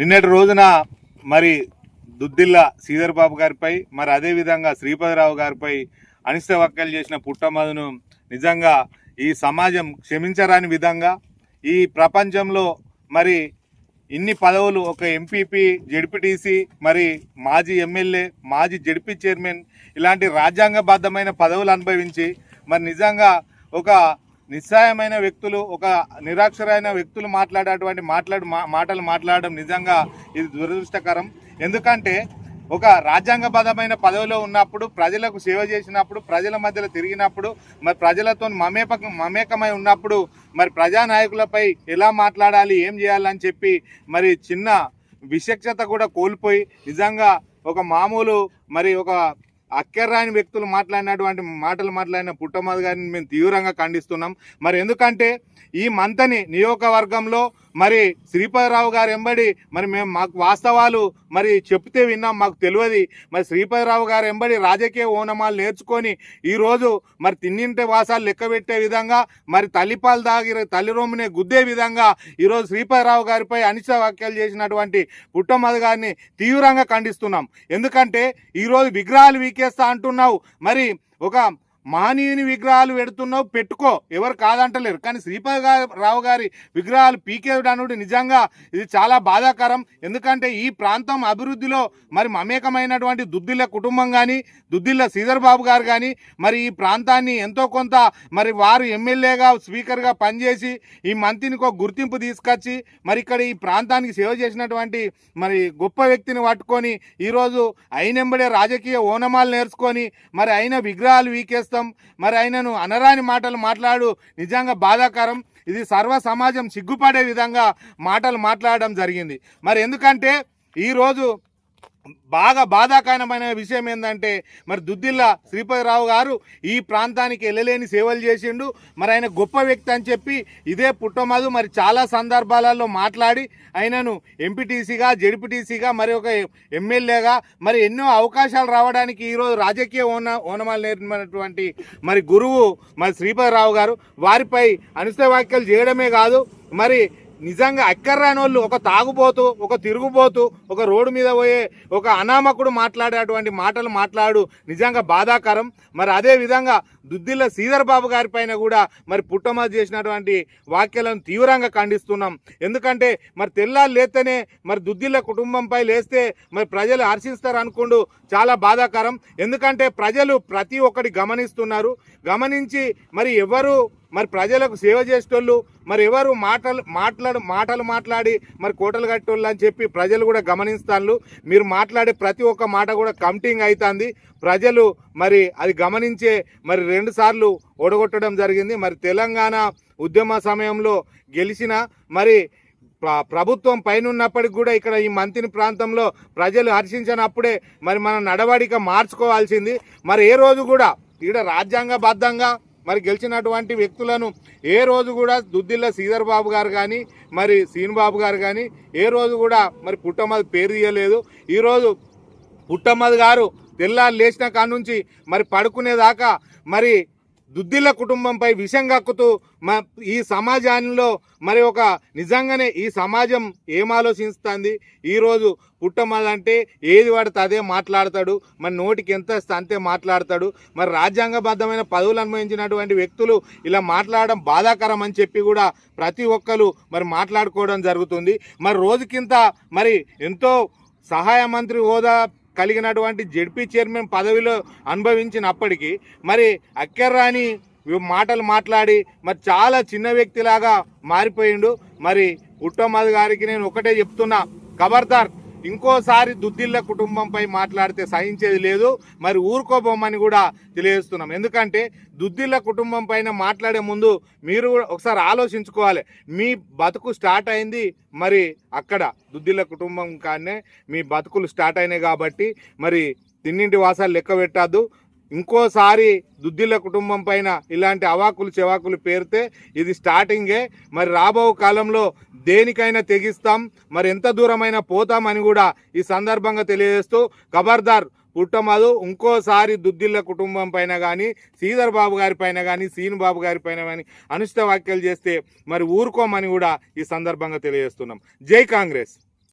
నిన్నటి రోజున మరి దుద్దిల్ల శ్రీధర్ బాబు గారిపై మరి అదేవిధంగా శ్రీపతిరావు గారిపై అనిష్ట వ్యాఖ్యలు చేసిన పుట్టమదును నిజంగా ఈ సమాజం క్షమించరాని విధంగా ఈ ప్రపంచంలో మరి ఇన్ని పదవులు ఒక ఎంపీపీ జడ్పీటీసీ మరి మాజీ ఎమ్మెల్యే మాజీ జడ్పీ చైర్మన్ ఇలాంటి రాజ్యాంగబద్ధమైన పదవులు అనుభవించి మరి నిజంగా ఒక నిస్సాయమైన వ్యక్తులు ఒక నిరాక్షరైన వ్యక్తులు మాట్లాడేటువంటి మాట్లాడు మా- మాటలు మాట్లాడడం నిజంగా ఇది దురదృష్టకరం. ఎందుకంటే ఒక రాజ్యాంగబద్ధమైన పదవిలో ఉన్నప్పుడు ప్రజలకు సేవ చేసినప్పుడు ప్రజల మధ్యలో తిరిగినప్పుడు మరి ప్రజలతో మమేక మమేకమై ఉన్నప్పుడు మరి ప్రజానాయకులపై ఎలా మాట్లాడాలి ఏం చేయాలని చెప్పి మరి చిన్న విశక్షత కూడా కోల్పోయి నిజంగా ఒక మామూలు మరి ఒక అక్కర్రాని వ్యక్తులు మాట్లాడినటువంటి మాటలు మాట్లాడిన పుట్టమది గారిని మేము తీవ్రంగా ఖండిస్తున్నాం. మరి ఎందుకంటే ఈ మంతని నియోజకవర్గంలో మరి శ్రీపతిరావు గారు ఎంబడి మరి మేము మాకు వాస్తవాలు మరి చెప్తే విన్నాం మాకు తెలియదు. మరి శ్రీపతిరావు గారు ఎంబడి రాజకీయ ఓనమాలు నేర్చుకొని ఈరోజు మరి తిన్నింటి వాసాలు లెక్క పెట్టే విధంగా మరి తల్లిపాలు దాగి తల్లి రొమ్మునే గుద్దే విధంగా ఈరోజు శ్రీపతిరావు గారిపై అనిశ్చ వ్యాఖ్యలు చేసినటువంటి పుట్టమది గారిని తీవ్రంగా ఖండిస్తున్నాం. ఎందుకంటే ఈరోజు విగ్రహాలు వీకేస్తా అంటున్నావు. మరి ఒక మహనీయుని విగ్రహాలు పెడుతున్నావు పెట్టుకో. ఎవరు కాదంటలేరు. కానీ శ్రీపాద రావు గారి విగ్రహాలు పీకేయడానికి నిజంగా ఇది చాలా బాధాకరం. ఎందుకంటే ఈ ప్రాంతం అభివృద్ధిలో మరి మమేకమైనటువంటి దుద్దిల్ల కుటుంబం కానీ దుద్దిల్ల శ్రీధర్ బాబు గారు కానీ మరి ఈ ప్రాంతాన్ని ఎంతో కొంత మరి వారు ఎమ్మెల్యేగా స్పీకర్గా పనిచేసి ఈ మంత్రికి ఒక గుర్తింపు తీసుకొచ్చి మరి ఇక్కడ ఈ ప్రాంతానికి సేవ చేసినటువంటి మరి గొప్ప వ్యక్తిని పట్టుకొని ఈరోజు అయినెంబడే రాజకీయ ఓనమాలు నేర్చుకొని మరి అయిన విగ్రహాలు వీకేస్తే మరి ఆయనను అనరాని మాటలు మాట్లాడు. నిజంగా బాధాకరం. ఇది సర్వ సమాజం సిగ్గుపడే విధంగా మాటలు మాట్లాడడం జరిగింది. మరి ఎందుకంటే ఈరోజు బాగా బాధాకరమైన విషయం ఏంటంటే మరి దుద్దిల్ల శ్రీపతిరావు గారు ఈ ప్రాంతానికి వెళ్ళలేని సేవలు చేసిండు. మరి ఆయన గొప్ప వ్యక్తి అని చెప్పి ఇదే పుట్టమదు. మరి చాలా సందర్భాలలో మాట్లాడి ఆయనను ఎంపీటీసీగా జడ్పీటీసీగా మరి ఒక ఎమ్మెల్యేగా మరి ఎన్నో అవకాశాలు రావడానికి ఈరోజు రాజకీయ ఓన ఓనమాలు నేర్పినటువంటి మరి గురువు మరి శ్రీపతిరావు గారు. వారిపై అనుచిత వ్యాఖ్యలు చేయడమే కాదు. మరి నిజంగా అక్కర్రాని వాళ్ళు ఒక తాగుబోతు ఒక తిరుగుబోతు ఒక రోడ్డు మీద పోయే ఒక అనామకుడు మాట్లాడేటువంటి మాటలు మాట్లాడు నిజంగా బాధాకరం. మరి అదే విధంగా దుద్దిల్ల శ్రీధర్ బాబు గారి పైన కూడా మరి పుట్టమది చేసినటువంటి వాక్యాలను తీవ్రంగా ఖండిస్తున్నాం. ఎందుకంటే మరి తెల్లాలు లేస్తేనే మరి దుద్దిల్ల కుటుంబంపై లేస్తే మరి ప్రజలు హర్షిస్తారు అనుకుంటూ చాలా బాధాకరం. ఎందుకంటే ప్రజలు ప్రతి ఒక్కటి గమనిస్తున్నారు. గమనించి మరి ఎవరు మరి ప్రజలకు సేవ చేసేటోళ్ళు మరి ఎవరు మాటలు మాట్లాడు మాటలు మాట్లాడి మరి కోటలు కట్టోళ్ళు అని చెప్పి ప్రజలు కూడా గమనిస్తాను మీరు మాట్లాడే ప్రతి ఒక్క మాట కూడా కమిటింగ్ అవుతుంది ప్రజలు మరి అది గమనించే మరి రెండు సార్లు ఓడగొట్టడం జరిగింది. మరి తెలంగాణ ఉద్యమ సమయంలో గెలిచిన మరి ప్ర- ప్రభుత్వం పైన ఉన్నప్పటికి కూడా ఇక్కడ ఈ మంతిని ప్రాంతంలో ప్రజలు హర్షించినప్పుడే మరి మన నడవడిక మార్చుకోవాల్సింది. మరి ఏ రోజు కూడా ఇక్కడ రాజ్యాంగబద్ధంగా మరి గెలిచినటువంటి వ్యక్తులను ఏ రోజు కూడా దుద్దిల్ల శ్రీధర్ బాబు గారు కానీ మరి సీన్ బాబు గారు కానీ ఏ రోజు కూడా మరి పుట్టమ్మది పేరు తీయలేదు. ఈరోజు పుట్టమ్మది గారు తెల్లారు లేచిన కాడ నుంచి మరి పడుకునేదాకా మరి దుద్దిల కుటుంబంపై విషం కక్కుతూ మ ఈ సమాజంలో మరి ఒక నిజంగానే ఈ సమాజం ఏం ఆలోచిస్తుంది ఈరోజు పుట్టమ్మద్ ఏది పడితే అదే మాట్లాడతాడు. మరి నోటికి ఎంత వస్తే అంతే మాట్లాడతాడు. మరి రాజ్యాంగబద్ధమైన పదవులు అనుభవించినటువంటి వ్యక్తులు ఇలా మాట్లాడడం బాధాకరం అని చెప్పి కూడా ప్రతి ఒక్కరు మరి మాట్లాడుకోవడం జరుగుతుంది. మరి రోజుకింత మరి ఎంతో సహాయ మంత్రి హోదా కలిగినటువంటి జెడ్పీ చైర్మన్ పదవిలో అనుభవించినప్పటికీ మరి అక్కర్రాని మాటలు మాట్లాడి మరి చాలా చిన్న వ్యక్తిలాగా మారిపోయిండు. మరి పుట్టమ్మద్ గారికి నేను ఒకటే చెప్తున్నా ఖబర్దార్. ఇంకోసారి దుద్దిల్ల కుటుంబంపై మాట్లాడితే సహించేది లేదు. మరి ఊరుకోబోమని కూడా తెలియజేస్తున్నాం. ఎందుకంటే దుద్దిల్ల కుటుంబం పైన మాట్లాడే ముందు మీరు కూడా ఒకసారి ఆలోచించుకోవాలి. మీ బతుకు స్టార్ట్ అయింది మరి అక్కడ దుద్దిల్ల కుటుంబం కానే మీ బతుకులు స్టార్ట్ అయినాయి కాబట్టి మరి తిన్నింటి వాసాలు లెక్క పెట్టద్దు. ఇంకోసారి దుద్దిల్ల కుటుంబం పైన ఇలాంటి అవాకులు చెవాకులు పేరితే ఇది స్టార్టింగే. మరి రాబో కాలంలో దేనికైనా తెగిస్తాం మరి ఎంత దూరమైనా పోతామని కూడా ఈ సందర్భంగా తెలియజేస్తూ ఖబర్దార్ పుట్టమదు ఇంకోసారి దుద్దిల్ల కుటుంబం పైన కానీ శ్రీధర్ బాబు గారి పైన కానీ సీను బాబు గారి పైన కానీ అనుచిత వ్యాఖ్యలు చేస్తే మరి ఊరుకోమని కూడా ఈ సందర్భంగా తెలియజేస్తున్నాం. జై కాంగ్రెస్!